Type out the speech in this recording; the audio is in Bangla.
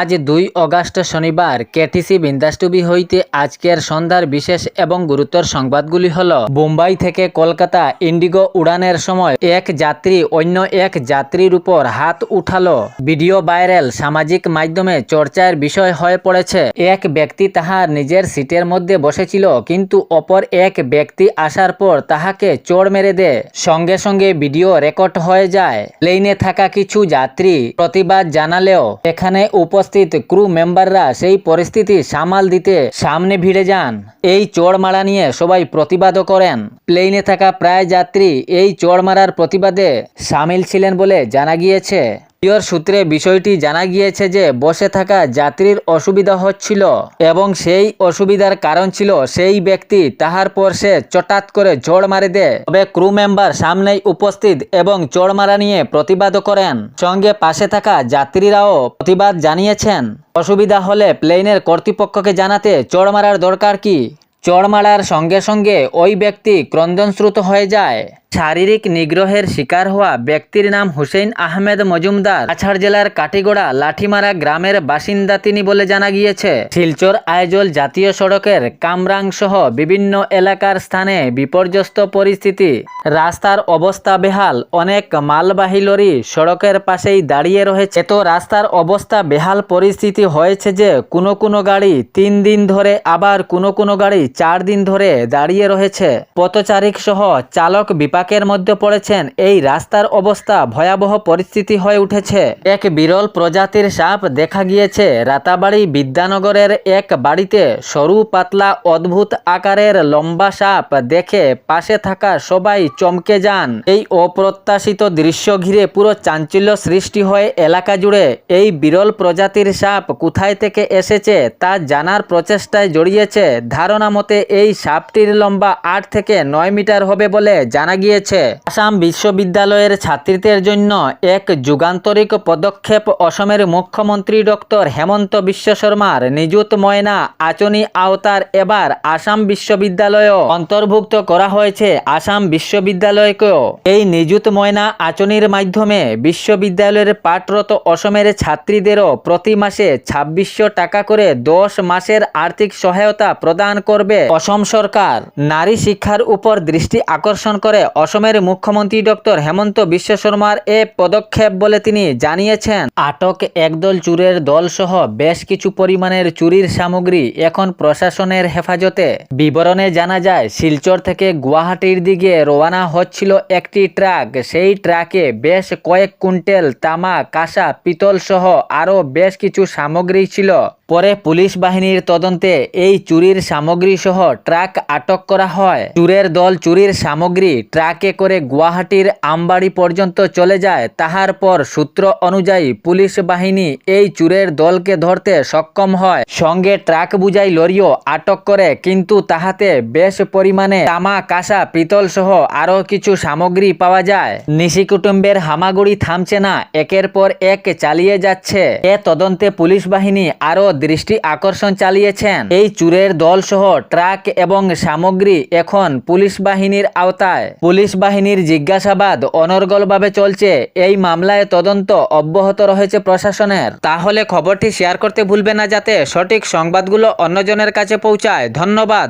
আজ দুই অগাস্ট শনিবার কেটিসি বিন্দাসটুবি হইতে আজকের সন্ধ্যার বিশেষ এবং গুরুতর সংবাদগুলি হল, বোম্বাই থেকে কলকাতা ইন্ডিগো উড়ানের সময় এক যাত্রী অন্য এক যাত্রীর উপর হাত উঠালো। ভিডিও ভাইরাল সামাজিক মাধ্যমে চর্চার বিষয় হয়ে পড়েছে। এক ব্যক্তি তাহার নিজের সিটের মধ্যে বসেছিল, কিন্তু অপর এক ব্যক্তি আসার পর তাহাকে চড় মেরে দেয়। সঙ্গে সঙ্গে ভিডিও রেকর্ড হয়ে যায়। প্লেনে থাকা কিছু যাত্রী প্রতিবাদ জানালেও, এখানে উপস্থিত ক্রু মেম্বাররা সেই পরিস্থিতি সামাল দিতে সামনে ভিড়ে যান। এই চড় মারা নিয়ে সবাই প্রতিবাদও করেন। প্লেনে থাকা প্রায় যাত্রী এই চড় মারার প্রতিবাদে সামিল ছিলেন বলে জানা গিয়েছে। ভিডিওর সূত্রে বিষয়টি জানা গিয়েছে যে বসে থাকা যাত্রীর অসুবিধা হচ্ছিল এবং সেই অসুবিধার কারণ ছিল সেই ব্যক্তি তাহার পর সে চটাৎ করে জোড় মারে দেয় তবে ক্রু মেম্বার সামনেই উপস্থিত এবং চড় মারা নিয়ে প্রতিবাদও করেন। সঙ্গে পাশে থাকা যাত্রীরাও প্রতিবাদ জানিয়েছেন। অসুবিধা হলে প্লেনের কর্তৃপক্ষকে জানাতে চড় মারার দরকার কি? চড় মারার সঙ্গে সঙ্গে ওই ব্যক্তি ক্রন্দনশ্রুত হয়ে যায়। শারীরিক নিগ্রহের শিকার হওয়া ব্যক্তির নাম হুসেইন আহমেদ মজুমদার। কাছাড় জেলার কাটিগোড়া লাঠিমারা গ্রামের বাসিন্দা তিনি বলে জানা গিয়েছে, শিলচর আইজল জাতীয় সড়কের কামরাং সহ বিভিন্ন এলাকার স্থানে বিপর্যস্ত পরিস্থিতি। রাস্তার অবস্থা বেহাল, অনেক মালবাহী লরি সড়কের পাশেই দাঁড়িয়ে রয়েছে। এত রাস্তার অবস্থা বেহাল পরিস্থিতি হয়েছে যে কোনো কোনো গাড়ি তিন দিন ধরে, আবার কোনো কোনো গাড়ি চার দিন ধরে দাঁড়িয়ে রয়েছে। পথচারিক সহ চালক বিপাকের মধ্যে পড়েছেন। এই রাস্তার অবস্থা ভয়াবহ পরিস্থিতি হয়ে উঠেছে। এক বিরল প্রজাতির সাপ দেখা গিয়েছে। রাতাবাড়ি বিদ্যানগরের এক বাড়িতে সরু, পাতলা, অদ্ভুত আকারের লম্বা সাপ দেখে পাশে থাকা সবাই চমকে যান। এই অপ্রত্যাশিত দৃশ্য ঘিরে পুরো চাঞ্চল্য সৃষ্টি হয়ে এলাকা জুড়ে। এই বিরল প্রজাতির সাপ কোথায় থেকে এসেছে তা জানার প্রচেষ্টায় জড়িয়েছে। ধারণা মতে এই সাপটির লম্বা আট থেকে নয় মিটার হবে বলে জানা গিয়েছে আসাম বিশ্ববিদ্যালয়ের ছাত্রীদের জন্য এক যুগান্তরিক পদক্ষেপ অসমের মুখ্যমন্ত্রী ডক্টর হেমন্ত বিশ্ব শর্মার নিযুত ময়না আচনি আওতার এবার আসাম বিশ্ববিদ্যালয়ও অন্তর্ভুক্ত করা হয়েছে আসাম বিশ্ববিদ্যালয়কেও। এই নিযুত ময়না আচনির মাধ্যমে বিশ্ববিদ্যালয়ের পাঠরত অসমের ছাত্রীদেরও প্রতি মাসে ছাব্বিশশো টাকা করে দশ মাসের আর্থিক সহায়তা প্রদান করবে অসম সরকার। নারী শিক্ষার উপর দৃষ্টি আকর্ষণ করে অসমের মুখ্যমন্ত্রী ডক্টর হেমন্ত বিশ্ব শর্মার এ পদক্ষেপ বলে তিনি জানিয়েছেন। আটক একদল চুরের দল সহ বেশ কিছু পরিমাণের চুরির সামগ্রী এখন প্রশাসনের হেফাজতে। বিবরণে জানা যায়, শিলচর থেকে গুয়াহাটির দিকে রওনা হচ্ছিল একটি ট্রাক। সেই ট্রাকে বেশ কয়েক কুইন্টাল তামা, কাঁসা পিতল সহ আরও বেশ কিছু সামগ্রী ছিল। পরে পুলিশ বাহিনীর তদন্তে এই চুরির সামগ্রী সহ ট্রাক আটক করা হয়। চুরের দল চুরির সামগ্রী ট্রাকে করে গুয়াহাটির আমবাড়ি পর্যন্ত চলে যায়। তাহার পর সূত্র অনুযায়ী পুলিশ বাহিনী এই চুরের দলকে ধরতে সক্ষম হয়। সঙ্গে ট্রাক বুঝাই লরিও আটক করে, কিন্তু তাহাতে বেশ পরিমাণে তামা, কাঁসা, পিতল সহ আরও কিছু সামগ্রী পাওয়া যায়। নিশি কুটুম্বের হামাগুড়ি থামছে না। একের পর এক চালিয়ে যাচ্ছে। এ তদন্তে পুলিশ বাহিনী আরও দৃষ্টি আকর্ষণ চালিয়েছেন। এই চুরের দল সহ ট্রাক এবং সামগ্রী এখন পুলিশ বাহিনীর আওতায়। পুলিশ বাহিনীর জিজ্ঞাসাবাদ অনর্গলভাবে চলছে। এই মামলায় তদন্ত অব্যাহত রয়েছে প্রশাসনের। তাহলে খবরটি শেয়ার করতে ভুলবে না যাতে সঠিক সংবাদগুলো অন্যজনের কাছে পৌঁছায়। ধন্যবাদ।